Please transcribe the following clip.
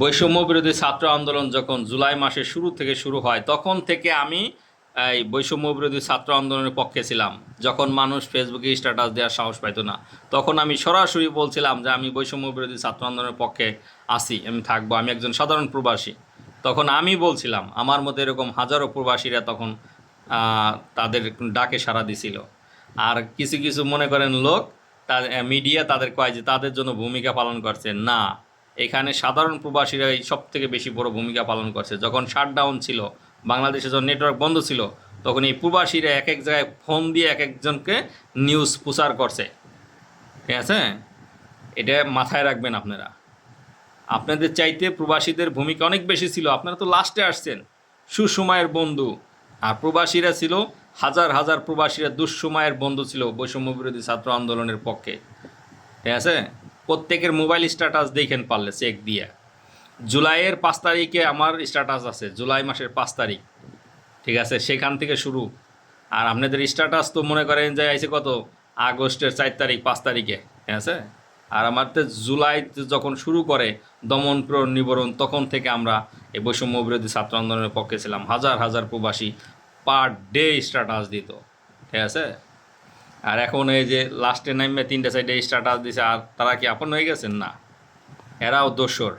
বৈষম্য বিরোধী ছাত্র আন্দোলন যখন জুলাই মাসের শুরু থেকে শুরু হয়, তখন থেকে আমি, এই বৈষম্য বিরোধী ছাত্র আন্দোলনের পক্ষে ছিলাম। যখন মানুষ ফেসবুকে স্ট্যাটাস দেওয়ার সাহস পাইতো না, তখন আমি সরাসরি বলছিলাম যে আমি বৈষম্য বিরোধী ছাত্র আন্দোলনের পক্ষে আসি আমি থাকব, আমি একজন সাধারণ প্রবাসী। তখন আমি বলছিলাম, আমার মতো এরকম হাজারো প্রবাসীরা তখন তাদের ডাকে সাড়া দিছিল। আর কিছু কিছু মনে করেন লোক মিডিয়া তাদের কয় যে তাদের জন্য ভূমিকা পালন করছে। না এখানে সাধারণ প্রবাসীরাই সব থেকে বেশি বড় ভূমিকা পালন করছে। যখন শাটডাউন ছিল, বাংলাদেশে যখন নেটওয়ার্ক বন্ধ ছিল, তখন এই প্রবাসীরা এক এক জায়গায় ফোন দিয়ে এক একজনকে নিউজ প্রচার করছে। ঠিক আছে? এটা মাথায় রাখবেন আপনারা। আপনাদের চাইতে প্রবাসীদের ভূমিকা অনেক বেশি ছিল। আপনারা তো লাস্টে আসছেন। সুসময়ের বন্ধু। আর প্রবাসীরা ছিল, হাজার হাজার প্রবাসীরা দুঃসময়ের বন্ধু ছিল বৈষম্য বিরোধী ছাত্র আন্দোলনের পক্ষে। ঠিক আছে? প্রত্যেকের মোবাইল স্ট্যাটাস দেখেন পারলে চেক দিয়ে। জুলাইয়ের পাঁচ তারিখে আমার স্ট্যাটাস আছে, জুলাই মাসের পাঁচ তারিখ। ঠিক আছে, সেখান থেকে শুরু। আর আপনাদের স্ট্যাটাস তো মনে করেন যে আইছে কত? আগস্টের চার তারিখ, পাঁচ তারিখে। ঠিক আছে? আর আমার তো জুলাই যখন শুরু করে দমন নিবরণ, তখন থেকে আমরা এই বৈষম্য বিরোধী ছাত্র আন্দোলনের পক্ষে ছিলাম। হাজার হাজার প্রবাসী পার ডে স্ট্যাটাস দিত। ঠিক আছে? আর এখন এই যে লাস্টে নামে তিনটা সাইডে স্ট্যাটাস দিছে, আর তারা কি আপন হয়ে গেছেন? না। এরাও দোসর।